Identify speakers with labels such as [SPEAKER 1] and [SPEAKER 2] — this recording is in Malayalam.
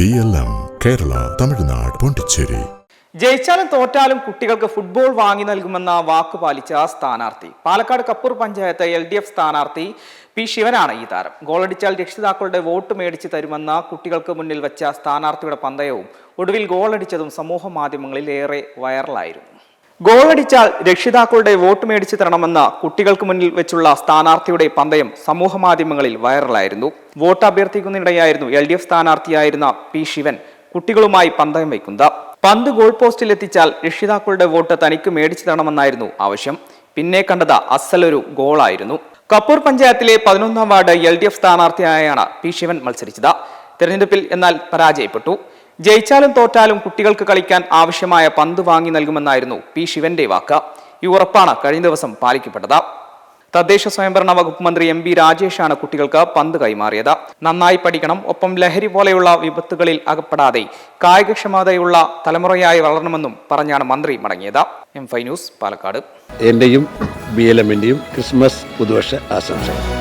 [SPEAKER 1] B L M Kerala Tamil Nadu Pondicherry
[SPEAKER 2] ജയിച്ചാലും തോറ്റാലും കുട്ടികൾക്ക് ഫുട്ബോൾ വാങ്ങി നൽകുമെന്ന വാക്ക് പാലിച്ച സ്ഥാനാർത്ഥി. Palakkad Kappur panchayat L D F സ്ഥാനാർത്ഥി പി ശിവനാണ് ഈ താരം. ഗോളടിച്ചാൽ രക്ഷിതാക്കളുടെ വോട്ട് മേടിച്ച് തരുമെന്ന കുട്ടികൾക്ക് മുന്നിൽ വെച്ച സ്ഥാനാർത്ഥിയുടെ പന്തയവും ഒടുവിൽ ഗോളടിച്ചതും സമൂഹ മാധ്യമങ്ങളിൽ ഏറെ വൈറലായിരുന്നു ഗോളടിച്ചാൽ രക്ഷിതാക്കളുടെ വോട്ട് മേടിച്ചു തരണമെന്ന കുട്ടികൾക്ക് മുന്നിൽ വെച്ചുള്ള സ്ഥാനാർത്ഥിയുടെ പന്തയം സമൂഹ മാധ്യമങ്ങളിൽ വൈറലായിരുന്നു. വോട്ട് അഭ്യർത്ഥിക്കുന്നതിനിടെയായിരുന്നു എൽ ഡി എഫ് സ്ഥാനാർത്ഥിയായിരുന്ന പി ശിവൻ കുട്ടികളുമായി പന്തയം വയ്ക്കുന്നത്. പന്ത് ഗോൾ പോസ്റ്റിൽ എത്തിച്ചാൽ രക്ഷിതാക്കളുടെ വോട്ട് തനിക്ക് മേടിച്ചു തരണമെന്നായിരുന്നു ആവശ്യം. പിന്നെ കണ്ടത് അസലൊരു ഗോളായിരുന്നു. കപ്പൂർ പഞ്ചായത്തിലെ പതിനൊന്നാം വാർഡ് എൽ ഡി എഫ് സ്ഥാനാർത്ഥിയായാണ് പി ശിവൻ മത്സരിച്ചത്. തെരഞ്ഞെടുപ്പിൽ എന്നാൽ പരാജയപ്പെട്ടു. ജയിച്ചാലും തോറ്റാലും കുട്ടികൾക്ക് കളിക്കാൻ ആവശ്യമായ പന്ത് വാങ്ങി നൽകുമെന്നായിരുന്നു പി ശിവന്റെ വാക്ക്. ഈ ഉറപ്പാണ് കഴിഞ്ഞ ദിവസം പാലിക്കപ്പെട്ടത്. തദ്ദേശ സ്വയംഭരണ വകുപ്പ് മന്ത്രി എം ബി രാജേഷാണ് കുട്ടികൾക്ക് പന്ത് കൈമാറിയത്. നന്നായി പഠിക്കണം ഒപ്പം ലഹരി പോലെയുള്ള വിപത്തുകളിൽ അകപ്പെടാതെ കായികക്ഷമതയുള്ള തലമുറയായി വളരണമെന്നും പറഞ്ഞാണ് മന്ത്രി മടങ്ങിയത്. എം ഫൈ ന്യൂസ് പാലക്കാട്.
[SPEAKER 3] എന്റെയും ബി എൽ എമ്മിന്റെയും ക്രിസ്മസ് പുതുവർഷ ആശംസകൾ.